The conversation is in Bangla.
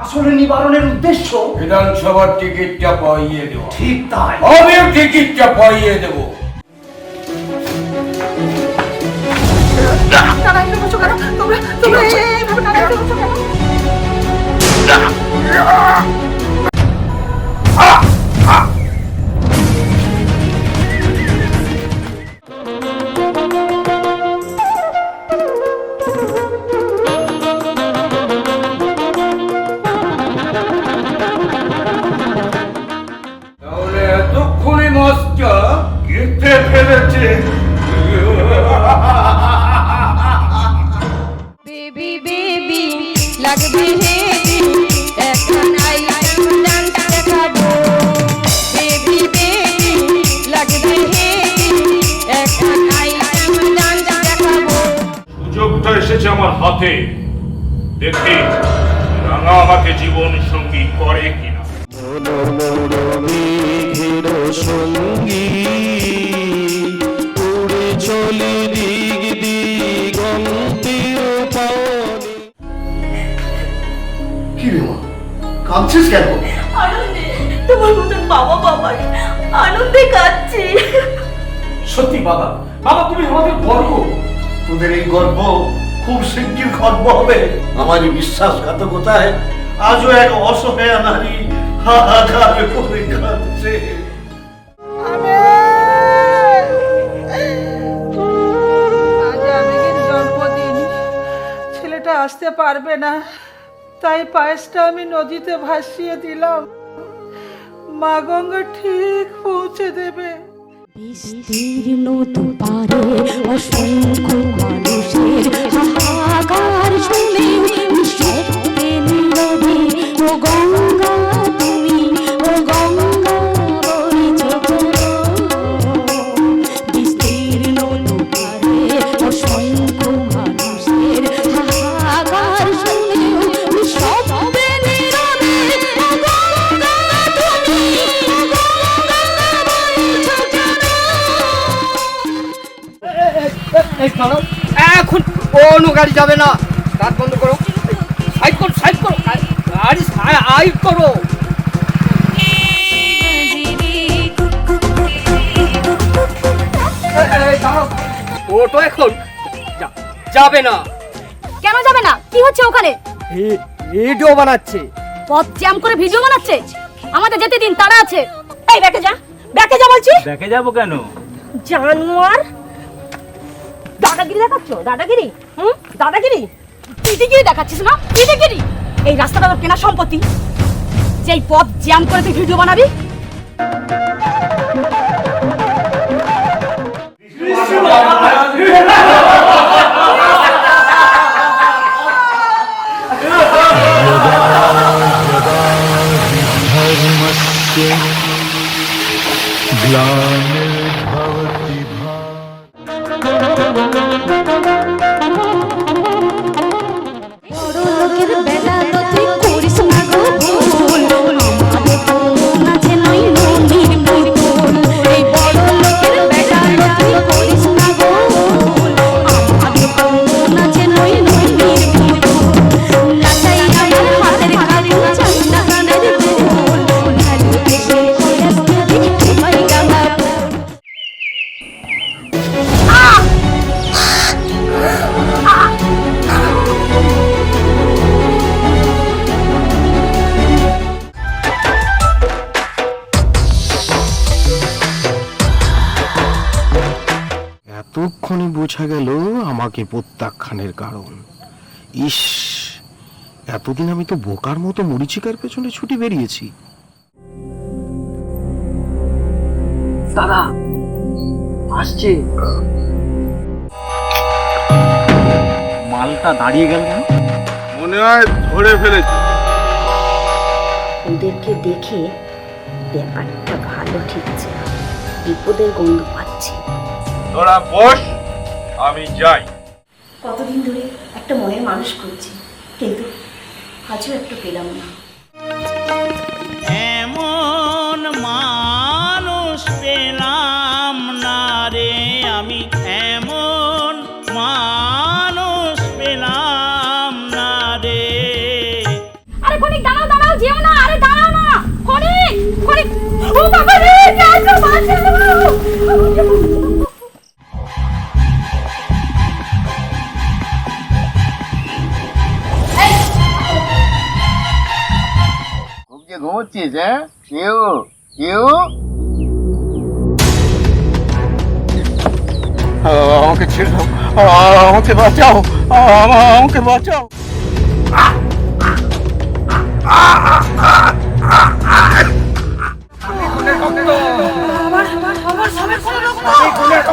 আসলে নিবারণের উদ্দেশ্য বিধানসভার টিকিটটা পাইয়ে দেব ঠিক তাই। আমি টিকিটটা পাইয়ে দেব। তোমরা তোমরা এইভাবে ফেলেছে বেবি বেবি লাগবে হেবি এখন আইটেম ডান্স দেখাবো। বেবি বেবি লাগবে হেবি এখন আইটেম ডান্স দেখাবো। সুযোগটা এসেছে আমার হাতে। দেখি রাঙা আমাকে জীবন সঙ্গী করে কিনা। সঙ্গী। কি রে মা? কাঁদছিস কেন? আনন্দে তোমার মতন বাবা বাবার আনন্দে কাঁদছি। সত্যি বাবা বাবা তুমি আমাদের গর্ব। তোদের এই গর্ব খুব শিগগির গর্ব হবে। আমারই বিশ্বাসঘাতকতায় আজও এক অসহায় নারী হাহাকার করে কাঁদছে। আসতে পারবে না। তাই পায়েসটা আমি নদীতে ভাসিয়ে দিলাম। মা গঙ্গা ঠিক পৌঁছে দেবে। বিস্তীর্ণ দুপারে অসংখ্য মানুষের হাহাকার শুনে গাড়ি যাবে না। দাঁত বন্ধ করো। সাইড করো সাইড করো। গাড়ি সাইড করো। ওটো এখন যাবে না। কেন যাবে না? কি হচ্ছে ওখানে? ভিডিও বানাচ্ছে। পথ জ্যাম করে ভিডিও বানাচ্ছে? আমাদের যেতে দিন তারা আছে। এই ব্যাকে যা। ব্যাকে যা বলছি। দেখে যাব কেন? জানোয়ার? দাদাগিরি দেখাচ্ছ? দাদাগিরি? হুম? দাদাগিরি? দিদিগিরি দেখাচ্ছিস না? দিদিগিরি এই রাস্তাটা তোর কেনা সম্পত্তি। যেই পথ জ্যাম করে তুই ভিডিও বানাবি। গ্লানির্ভবতি বোঝা গেল আমাকে প্রত্যাখ্যানের কারণ। ইস এতদিন আমি তো বোকার মতো মরিচিকার পেছনে ছুটি বেরিয়েছি। দাদা আসছে। মালটা দাঁড়িয়ে গেল মনে হয় ধরে ফেলেছি। ওদেরকে দেখে ব্যাপারটা ভালো ঠিকছে বিপদের গন্ধ পাচ্ছি। তোরা বস। আমি যাই। কতদিন ধরে একটা মনের মানুষ করছি কিন্তু আজও একটু পেলাম না। খুব যে ঘুমোচ্ছিস হ্যাঁ কেউ কেউ আমাকে ছেড়ে দাও আমাকে বাঁচাও আমাকে বাঁচাও আমার